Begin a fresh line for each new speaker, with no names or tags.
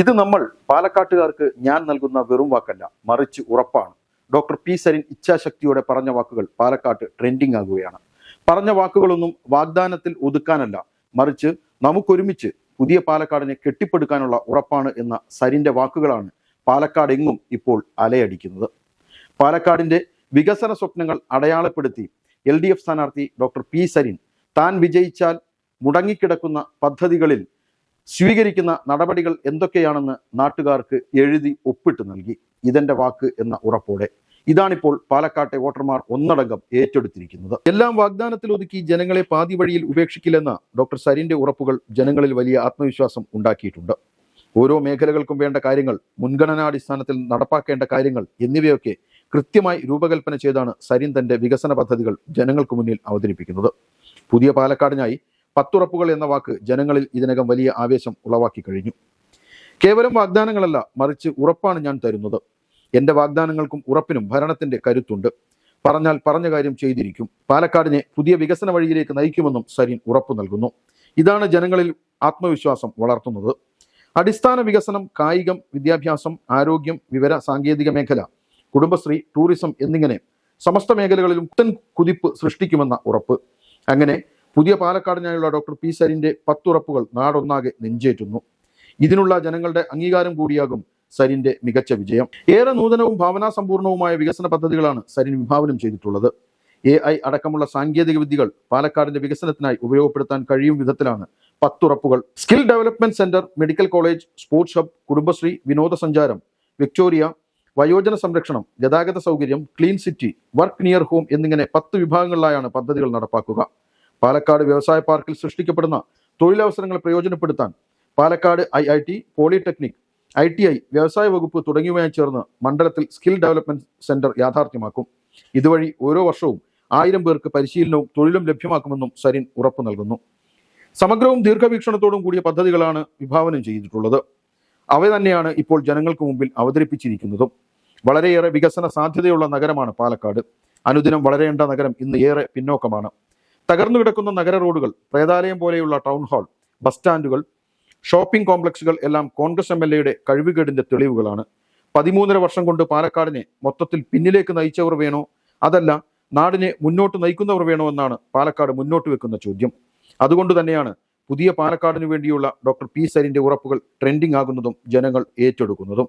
ഇത് നമ്മൾ പാലക്കാട്ടുകാർക്ക് ഞാൻ നൽകുന്ന വെറും വാക്കല്ല മറിച്ച് ഉറപ്പാണ്. ഡോക്ടർ പി സരിൻ ഇച്ഛാശക്തിയോടെ പറഞ്ഞ വാക്കുകൾ പാലക്കാട്ട് ട്രെൻഡിങ് ആകുകയാണ്. പറഞ്ഞ വാക്കുകളൊന്നും വാഗ്ദാനത്തിൽ ഒതുക്കാനല്ല മറിച്ച് നമുക്കൊരുമിച്ച് പുതിയ പാലക്കാടിനെ കെട്ടിപ്പടുക്കാനുള്ള ഉറപ്പാണ് എന്ന സരിന്റെ വാക്കുകളാണ് പാലക്കാട് എങ്ങും ഇപ്പോൾ അലയടിക്കുന്നത്. പാലക്കാടിന്റെ വികസന സ്വപ്നങ്ങൾ അടയാളപ്പെടുത്തി എൽ ഡി എഫ് സ്ഥാനാർത്ഥി ഡോക്ടർ പി സരിൻ താൻ വിജയിച്ചാൽ മുടങ്ങിക്കിടക്കുന്ന പദ്ധതികളിൽ സ്വീകരിക്കുന്ന നടപടികൾ എന്തൊക്കെയാണെന്ന് നാട്ടുകാർക്ക് എഴുതി ഒപ്പിട്ട് നൽകി. ഇതെന്റെ വാക്ക് എന്ന ഉറപ്പോടെ. ഇതാണിപ്പോൾ പാലക്കാട്ടെ വോട്ടർമാർ ഒന്നടങ്കം ഏറ്റെടുത്തിരിക്കുന്നത്. എല്ലാം വാഗ്ദാനത്തിൽ ഒതുക്കി ജനങ്ങളെ പാതി വഴിയിൽ ഉപേക്ഷിക്കില്ലെന്ന ഡോക്ടർ സരിന്റെ ഉറപ്പുകൾ ജനങ്ങളിൽ വലിയ ആത്മവിശ്വാസം ഉണ്ടാക്കിയിട്ടുണ്ട്. ഓരോ മേഖലകൾക്കും വേണ്ട കാര്യങ്ങൾ മുൻഗണനാടിസ്ഥാനത്തിൽ നടപ്പാക്കേണ്ട കാര്യങ്ങൾ എന്നിവയൊക്കെ കൃത്യമായി രൂപകൽപ്പന ചെയ്താണ് സരിൻ തന്റെ വികസന പദ്ധതികൾ ജനങ്ങൾക്ക് മുന്നിൽ അവതരിപ്പിക്കുന്നത്. പുതിയ പാലക്കാടിനായി പത്തുറപ്പുകൾ എന്ന വാക്ക് ജനങ്ങളിൽ ഇതിനകം വലിയ ആവേശം ഉളവാക്കി കഴിഞ്ഞു. കേവലം വാഗ്ദാനങ്ങളല്ല മറിച്ച് ഉറപ്പാണ് ഞാൻ തരുന്നത്. എന്റെ വാഗ്ദാനങ്ങൾക്കും ഉറപ്പിനും ഭരണത്തിന്റെ കരുത്തുണ്ട്. പറഞ്ഞാൽ പറഞ്ഞ കാര്യം ചെയ്തിരിക്കും. പാലക്കാടിനെ പുതിയ വികസന വഴിയിലേക്ക് നയിക്കുമെന്നും സരീൻ ഉറപ്പു നൽകുന്നു. ഇതാണ് ജനങ്ങളിൽ ആത്മവിശ്വാസം വളർത്തുന്നത്. അടിസ്ഥാന വികസനം കായികം വിദ്യാഭ്യാസം ആരോഗ്യം വിവര സാങ്കേതിക മേഖല കുടുംബശ്രീ ടൂറിസം എന്നിങ്ങനെ സമസ്ത മേഖലകളിലും പുത്തൻ കുതിപ്പ് സൃഷ്ടിക്കുമെന്ന ഉറപ്പ്. അങ്ങനെ പുതിയ പാലക്കാടിനായുള്ള ഡോക്ടർ പി സരിന്റെ പത്തുറപ്പുകൾ നാടൊന്നാകെ നെഞ്ചേറ്റുന്നു. ഇതിനുള്ള ജനങ്ങളുടെ അംഗീകാരം കൂടിയാകും സരിന്റെ മികച്ച വിജയം. ഏറെ നൂതനവും ഭാവനാസമ്പൂർണവുമായ വികസന പദ്ധതികളാണ് സരിൻ വിഭാവനം ചെയ്തിട്ടുള്ളത്. എ ഐ അടക്കമുള്ള സാങ്കേതിക വിദ്യകൾ പാലക്കാടിന്റെ വികസനത്തിനായി ഉപയോഗപ്പെടുത്താൻ കഴിയും വിധത്തിലാണ് പത്തുറപ്പുകൾ. Skill development centre medical college sports hub Kudumbashree വിനോദസഞ്ചാരം വിക്ടോറിയ വയോജന സംരക്ഷണം ഗതാഗത സൗകര്യം clean city work near home എന്നിങ്ങനെ പത്ത് വിഭാഗങ്ങളിലായാണ് പദ്ധതികൾ നടപ്പാക്കുക. പാലക്കാട് വ്യവസായ പാർക്കിൽ സൃഷ്ടിക്കപ്പെടുന്ന തൊഴിലവസരങ്ങൾ പ്രയോജനപ്പെടുത്താൻ Palakkad I I T polytechnic I T I വ്യവസായ വകുപ്പ് തുടങ്ങിയവയായി ചേർന്ന് മണ്ഡലത്തിൽ സ്കിൽ ഡെവലപ്മെന്റ് സെന്റർ യാഥാർത്ഥ്യമാക്കും. ഇതുവഴി ഓരോ വർഷവും ആയിരം പേർക്ക് പരിശീലനവും തൊഴിലും ലഭ്യമാക്കുമെന്നും സരിൻ ഉറപ്പു നൽകുന്നു. സമഗ്രവും ദീർഘവീക്ഷണത്തോടും കൂടിയ പദ്ധതികളാണ് വിഭാവനം ചെയ്തിട്ടുള്ളത്. അവ തന്നെയാണ് ഇപ്പോൾ ജനങ്ങൾക്ക് മുമ്പിൽ അവതരിപ്പിച്ചിരിക്കുന്നതും. വളരെയേറെ വികസന സാധ്യതയുള്ള നഗരമാണ് പാലക്കാട്. അനുദിനം വളരേണ്ട നഗരം ഇന്ന് ഏറെ പിന്നോക്കമാണ്. തകർന്നു കിടക്കുന്ന നഗര റോഡുകൾ പ്രേതാലയം പോലെയുള്ള ടൗൺ ഹാൾ ബസ് സ്റ്റാൻഡുകൾ ഷോപ്പിംഗ് കോംപ്ലക്സുകൾ എല്ലാം കോൺഗ്രസ് എം എൽ എയുടെ കഴിവുകേടിന്റെ തെളിവുകളാണ്. പതിമൂന്നര വർഷം കൊണ്ട് പാലക്കാടിനെ മൊത്തത്തിൽ പിന്നിലേക്ക് നയിച്ചവർ വേണോ? അതല്ല നാടിനെ മുന്നോട്ട് നയിക്കുന്നവർ വേണോ എന്നാണ് പാലക്കാട് മുന്നോട്ട് വെക്കുന്ന ചോദ്യം. അതുകൊണ്ട് തന്നെയാണ് പുതിയ പാലക്കാടിനു വേണ്ടിയുള്ള ഡോക്ടർ പി സരിന്റെ ഉറപ്പുകൾ ട്രെൻഡിംഗ് ആകുന്നതും ജനങ്ങൾ ഏറ്റെടുക്കുന്നതും.